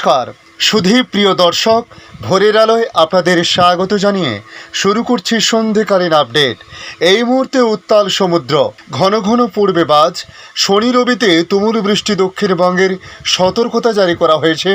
নমস্কার। সুধী প্রিয় দর্শক, ভোরের আলোয় আপনাদের স্বাগত জানিয়ে শুরু করছি সন্ধেকালীন আপডেট। এই মুহূর্তে উত্তাল সমুদ্র, ঘন ঘন পূর্বে বাজ। শনি রবিতে তুমুল বৃষ্টি দক্ষিণবঙ্গের সতর্কতা জারি করা হয়েছে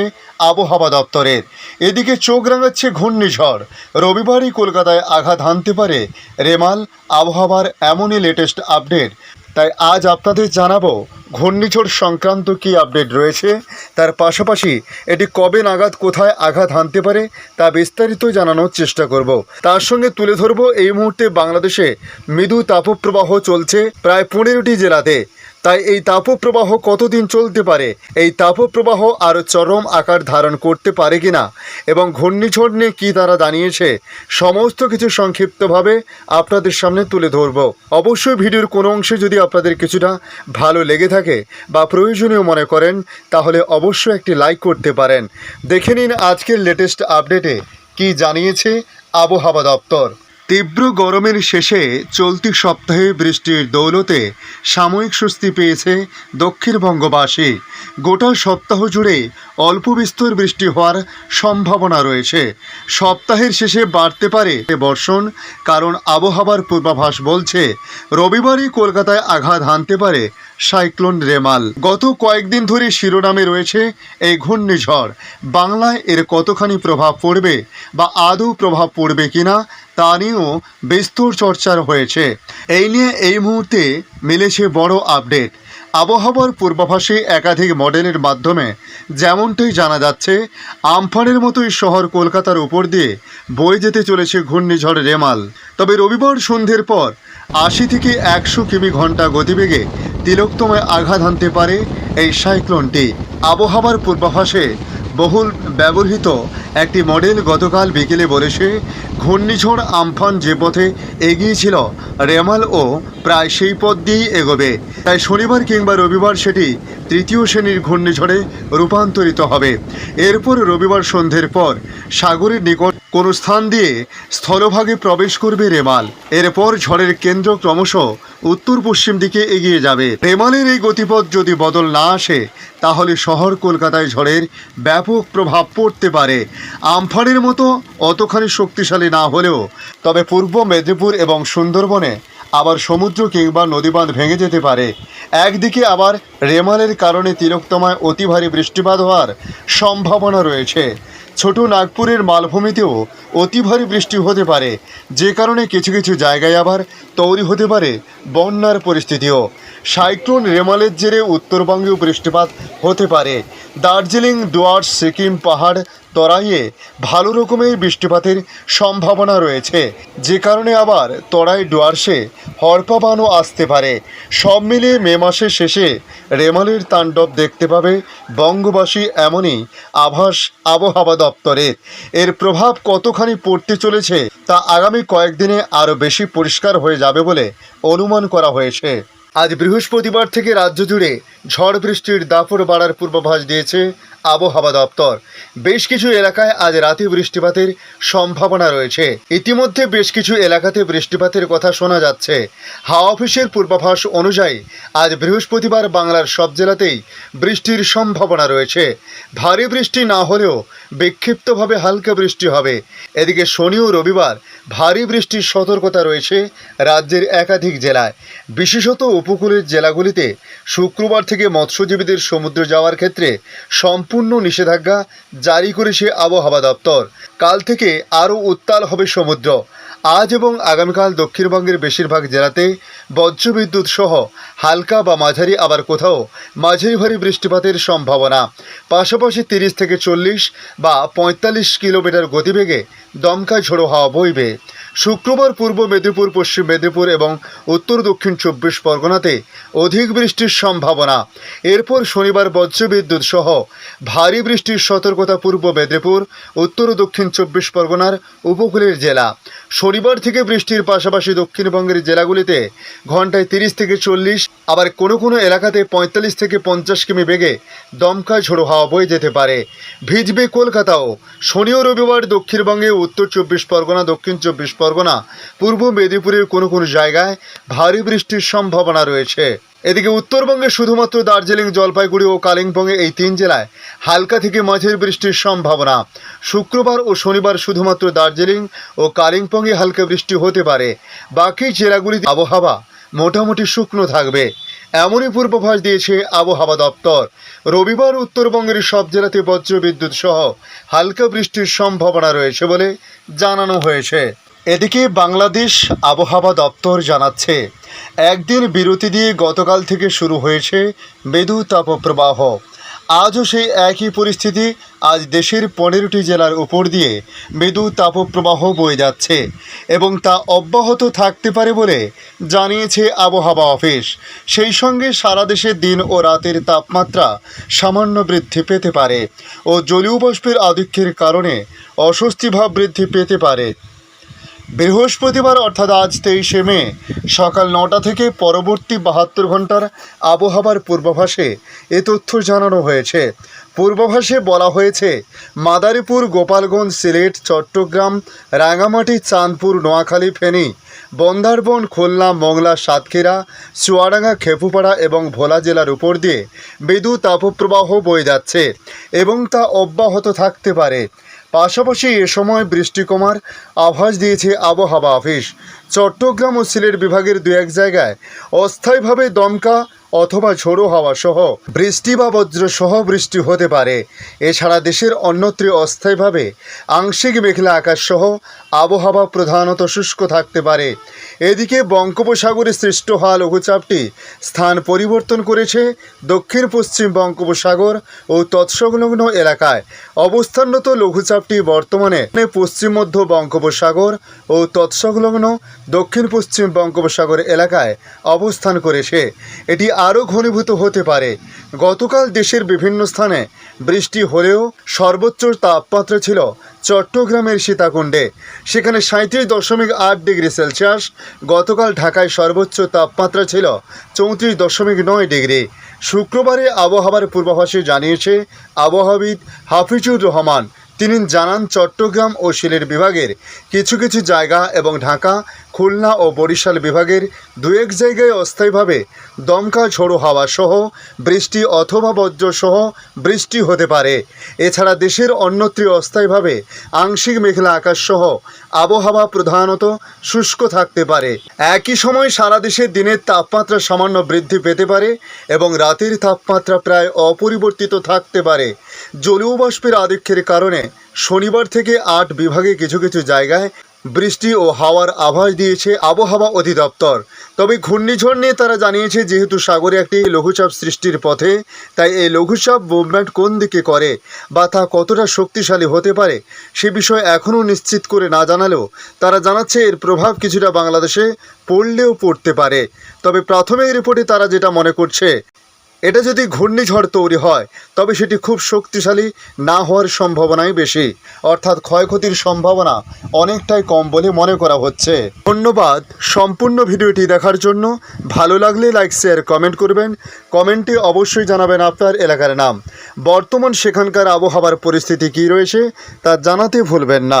আবহাওয়া দপ্তরের। এদিকে চোখ রাঙাচ্ছে ঘূর্ণিঝড়। রবিবারই কলকাতায় আঘাত হানতে পারে রেমাল। আবহাওয়ার এমনই লেটেস্ট আপডেট তাই আজ আপনাদের জানাব ঘূর্ণিঝড় সংক্রান্ত কি আপডেট রয়েছে? তার পাশাপাশি এটি কবে নাগাদ কোথায় আঘাত হানতে পারে, তা বিস্তারিত জানানোর চেষ্টা করব। তার সঙ্গে তুলে ধরব এই মুহূর্তে বাংলাদেশে মৃদু তাপপ্রবাহ চলছে প্রায় পনেরোটি জেলাতে। তাই এই তাপপ্রবাহ কতদিন চলতে পারে? এই তাপপ্রবাহ আরও চরম আকার ধারণ করতে পারে কিনা? এবং ঘূর্ণিঝড় নিয়ে কী তারা জানিয়েছে? সমস্ত কিছু সংক্ষিপ্তভাবে আপনাদের সামনে তুলে ধরব। অবশ্যই ভিডিওর কোনো অংশে যদি আপনাদের কিছুটা ভালো লেগে থাকে বা প্রয়োজনীয় মনে করেন, তাহলে অবশ্যই একটি লাইক করতে পারেন। দেখে নিন আজকের লেটেস্ট আপডেটে কি জানিয়েছে আবহাওয়া দপ্তর। তীব্র গরমের শেষে চলতি সপ্তাহে বৃষ্টির দৌলতে সাময়িক স্বস্তি পেয়েছে দক্ষিণবঙ্গবাসী গোটা সপ্তাহ জুড়ে অল্প বিস্তর বৃষ্টি হওয়ার সম্ভাবনা রয়েছে। সপ্তাহের শেষে বাড়তে পারে বর্ষণ, কারণ আবহাওয়ার পূর্বাভাস বলছে, রবিবারই কলকাতায় আঘাত হানতে পারে সাইক্লোন রেমাল। গত কয়েকদিন ধরে শিরোনামে রয়েছে এই ঘূর্ণিঝড়। বাংলায় এর কতখানি প্রভাব পড়বে বা আদৌ প্রভাব পড়বে কিনা তা নিয়েও বিস্তর চর্চার হয়েছে। এই নিয়ে এই মুহূর্তে মিলেছে বড় আপডেট। আবহাওয়ার পূর্বাভাসে একাধিক মডেলের মাধ্যমে যেমনটাই জানা যাচ্ছে, আমফানের মতোই শহর কলকাতার উপর দিয়ে বয়ে যেতে চলেছে ঘূর্ণিঝড় রেমাল। তবে রবিবার সন্ধ্যের পর আশি থেকে একশো কিমি ঘণ্টা গতিবেগে তিলোত্তমায় আঘাত হানতে পারে এই সাইক্লোনটি। আবহাওয়ার পূর্বাভাসে বহুল ব্যবহৃত একটি মডেল গতকাল বিকেলে বলেছে ঘূর্ণিঝড় আমফান যে পথে এগিয়েছিল রেমাল ও প্রায় সেই পথ দিয়েই এগোবে। তাই শনিবার কিংবা রবিবার সেটি তৃতীয় শ্রেণির ঘূর্ণিঝড়ে রূপান্তরিত হবে। এরপর রবিবার সন্ধ্যের পর সাগরের নিকট কোনো স্থান দিয়ে স্থলভাগে প্রবেশ করবে রেমাল। এরপর ঝড়ের কেন্দ্র ক্রমশ উত্তর পশ্চিম দিকে এগিয়ে যাবে। রেমালের এই গতিপথ যদি বদল না আসে, তাহলে শহর কলকাতায় ঝড়ের ব্যাপক প্রভাব পড়তে পারে। আমফানের মতো অতখানি শক্তিশালী না হলেও, তবে পূর্ব মেদিনীপুর এবং সুন্দরবনে আবার সমুদ্র কিংবা নদীবাঁধ ভেঙে যেতে পারে। একদিকে আবার রেমালের কারণে তিরক্তমায় অতি ভারী বৃষ্টিপাত হওয়ার সম্ভাবনা রয়েছে। ছোট নাগপুরের মালভূমিতেও অতি ভারী বৃষ্টি হতে পারে। যে কারণে কিছু কিছু জায়গায় আবার তৈরি হতে পারে বন্যার পরিস্থিতিও। সাইক্লোন রেমালের জেরে উত্তরবঙ্গেও বৃষ্টিপাত হতে পারে। দার্জিলিং ডুয়ার্স সিকিম পাহাড় তরাইয়ে ভালো রকমের বৃষ্টিপাতের সম্ভাবনা রয়েছে। যে কারণে আবার তরাই ডুয়ার্সে হরপাবানও আসতে পারে। সব মিলিয়ে মে মাসের শেষে রেমালের তাণ্ডব দেখতে পাবে বঙ্গবাসী এমনই আভাস আবহাওয়া দপ্তরের। এর প্রভাব কতখানি পড়তে চলেছে তা আগামী কয়েকদিনে আরও বেশি পরিষ্কার হয়ে যাবে বলে অনুমান করা হয়েছে। আজ বৃহস্পতিবার থেকে রাজ্য জুড়ে ঝড় বৃষ্টির দাপট বাড়ার পূর্বাভাস দিয়েছে আবহাওয়া দপ্তর। বেশ কিছু এলাকায় আজ রাতে বৃষ্টিপাতের সম্ভাবনা রয়েছে। ইতিমধ্যে বেশ কিছু এলাকাতে বৃষ্টিপাতের কথা শোনা যাচ্ছে। হাওয়া অফিসের পূর্বাভাস অনুযায়ী আজ বৃহস্পতিবার বাংলার সব জেলাতেই বৃষ্টির সম্ভাবনা রয়েছে। ভারী বৃষ্টি না হলেও বিক্ষিপ্তভাবে হালকা বৃষ্টি হবে। এদিকে শনি ও রবিবার ভারী বৃষ্টির সতর্কতা রয়েছে রাজ্যের একাধিক জেলায়। বিশেষত উপকূলের জেলাগুলিতে শুক্রবার থেকে মৎস্যজীবীদের সমুদ্র যাওয়ার ক্ষেত্রে সম্পূর্ণ নিষেধাজ্ঞা জারি করেছে আবহাওয়া দপ্তর। কাল থেকে আরও উত্তাল হবে সমুদ্র। আজ এবং আগামীকাল দক্ষিণবঙ্গের বেশিরভাগ জেলাতে বজ্রবিদ্যুৎ সহ হালকা বা মাঝারি, আবার কোথাও মাঝারি ভারী বৃষ্টিপাতের সম্ভাবনা। পাশাপাশি তিরিশ থেকে চল্লিশ বা পঁয়তাল্লিশ কিলোমিটার গতিবেগে দমকা ঝোড়ো হাওয়া বইবে। শুক্রবার পূর্ব মেদিনীপুর, পশ্চিম মেদিনীপুর এবং উত্তর দক্ষিণ চব্বিশ পরগনাতে অধিক বৃষ্টির সম্ভাবনা। এরপর শনিবার বজ্রবিদ্যুৎ সহ ভারী বৃষ্টির সতর্কতা পূর্ব মেদিনীপুর, উত্তর দক্ষিণ চব্বিশ পরগনার উপকূলের জেলা। শনিবার থেকে বৃষ্টির পাশাপাশি দক্ষিণবঙ্গের জেলাগুলিতে ঘন্টায় তিরিশ থেকে চল্লিশ, আবার কোনো কোনো এলাকাতে পঁয়তাল্লিশ থেকে পঞ্চাশ কিমি বেগে দমকা ঝোড়ো হাওয়া বয়ে যেতে পারে। ভিজবে কলকাতাও। শনি ও রবিবার দক্ষিণবঙ্গে, উত্তর চব্বিশ পরগনা, দক্ষিণ চব্বিশ পরগনা পূর্ব মেদিনীপুরের কোনো কোনো জায়গায় ভারী বৃষ্টির সম্ভাবনা রয়েছে। এদিকে উত্তরবঙ্গে শুধুমাত্র দার্জিলিং, জলপাইগুড়ি ও কালিম্পংয়ে এই তিন জেলায় হালকা থেকে মাঝের বৃষ্টির সম্ভাবনা। শুক্রবার ও শনিবার শুধুমাত্র দার্জিলিং ও কালিম্পংয়ে হালকা বৃষ্টি হতে পারে। বাকি জেলাগুলিতে আবহাওয়া মোটামুটি শুকনো থাকবে। এমনই পূর্বাভাস দিয়েছে আবহাওয়া দপ্তর। রবিবার উত্তরবঙ্গের সব জেলাতে বজ্রবিদ্যুৎ সহ হালকা বৃষ্টির সম্ভাবনা রয়েছে বলে জানানো হয়েছে। এদিকে বাংলাদেশ আবহাওয়া দপ্তর জানাচ্ছে, একদিন বিরতি দিয়ে গতকাল থেকে শুরু হয়েছে মৃদু তাপপ্রবাহ। আজও সেই একই পরিস্থিতি আজ দেশের পনেরোটি জেলার উপর দিয়ে মৃদু তাপপ্রবাহ বয়ে যাচ্ছে এবং তা অব্যাহত থাকতে পারে বলে জানিয়েছে আবহাওয়া অফিস। সেই সঙ্গে সারা দেশে দিন ও রাতের তাপমাত্রা সামান্য বৃদ্ধি পেতে পারে ও জলীয় বাষ্পের আধিক্যের কারণে অস্বস্তিভাব বৃদ্ধি পেতে পারে। বৃহস্পতিবার অর্থাৎ আজ তেইশে মে, সকাল নটা থেকে পরবর্তী বাহাত্তর ঘণ্টার আবহাওয়ার পূর্বাভাসে এ তথ্য জানানো হয়েছে। পূর্বাভাসে বলা হয়েছে, মাদারীপুর, গোপালগঞ্জ, সিলেট, চট্টগ্রাম রাঙামাটি চাঁদপুর, নোয়াখালী, ফেনী, বন্দারবন, খুলনা, মংলা, সাতক্ষীরা, চুয়াডাঙ্গা, খেপুপাড়া এবং ভোলা জেলার উপর দিয়ে মৃদু তাপপ্রবাহ বয়ে যাচ্ছে এবং তা অব্যাহত থাকতে পারে। পাশাপাশি এ সময় বৃষ্টি কমার আভাস দিয়েছে আবহাওয়া অফিস। চট্টগ্রাম ও সিলেট বিভাগের দু এক জায়গায় অস্থায়ীভাবে দমকা অথবা ঝোড়ো হাওয়া সহ, বৃষ্টি বা বজ্র সহ বৃষ্টি হতে পারে। এছাড়া দেশের অন্যত্র অস্থায়ীভাবে আংশিক মেঘলা আকাশ সহ আবহাওয়া প্রধানত শুষ্ক থাকতে পারে। এদিকে বঙ্গোপসাগরে সৃষ্ট হওয়া লঘুচাপটি স্থান পরিবর্তন করেছে দক্ষিণ পশ্চিম বঙ্গোপসাগর ও তৎসংলগ্ন এলাকায়। অবস্থানরত লঘুচাপটি বর্তমানে পশ্চিম মধ্য বঙ্গোপসাগর ও তৎসংলগ্ন দক্ষিণ পশ্চিম বঙ্গোপসাগর এলাকায় অবস্থান করেছে। এটি আরও ঘনীভূত হতে পারে। গতকাল দেশের বিভিন্ন স্থানে বৃষ্টি হলেও সর্বোচ্চ তাপমাত্রা ছিল চট্টগ্রামের সীতাকুণ্ডে। সেখানে সাঁত্রিশ দশমিক আট ডিগ্রি সেলসিয়াস, গতকাল ঢাকায় সর্বোচ্চ তাপমাত্রা ছিল চৌত্রিশ দশমিক নয় ডিগ্রি। শুক্রবারে আবহাওয়ার পূর্বাভাসে জানিয়েছে আবহাওয়াবিদ হাফিজুর রহমান। তিনি জানান, চট্টগ্রাম ও সিলেট বিভাগের কিছু কিছু জায়গা এবং ঢাকা খুলনা ও বরিশাল বিভাগের দু এক জায়গায় অস্থায়ীভাবে দমকা ঝোড়ো হাওয়া সহ বৃষ্টি অথবা বজ্র সহ বৃষ্টি হতে পারে। এছাড়া দেশের অন্যত্র অস্থায়ীভাবে আংশিক মেঘলা আকাশ সহ আবহাওয়া প্রধানত শুষ্ক থাকতে পারে। একই সময় সারা দেশে দিনের তাপমাত্রা সামান্য বৃদ্ধি পেতে পারে এবং রাতের তাপমাত্রা প্রায় অপরিবর্তিত থাকতে পারে। জলীয় বাষ্পের আধিক্যের কারণে শনিবার থেকে আট বিভাগে কিছু কিছু জায়গায় বৃষ্টি ও হাওয়ার আভাস দিয়েছে আবহাওয়া অধিদপ্তর। তবে ঘূর্ণিঝড় নিয়ে তারা জানিয়েছে, যেহেতু সাগরে একটি লঘুচাপ সৃষ্টির পথে, তাই এই লঘুচাপ মুভমেন্ট কোন দিকে করে বা তা কতটা শক্তিশালী হতে পারে সে বিষয়ে এখনও নিশ্চিত করে না জানালেও তারা জানাচ্ছে এর প্রভাব কিছুটা বাংলাদেশে পড়লেও পড়তে পারে। তবে প্রাথমিক রিপোর্টে তারা যেটা মনে করছে এটা যদি ঘূর্ণিঝড় তৈরি হয়, তবে সেটি খুব শক্তিশালী না হওয়ার সম্ভাবনাই বেশি। অর্থাৎ ক্ষয়ক্ষতির সম্ভাবনা অনেকটাই কম বলে মনে করা হচ্ছে। ধন্যবাদ সম্পূর্ণ ভিডিওটি দেখার জন্য। ভালো লাগলে লাইক, শেয়ার, কমেন্ট করবেন। কমেন্টে অবশ্যই জানাবেন আপনার এলাকার নাম। বর্তমান সেখানকার আবহাওয়ার পরিস্থিতি কী রয়েছে তা জানাতে ভুলবেন না।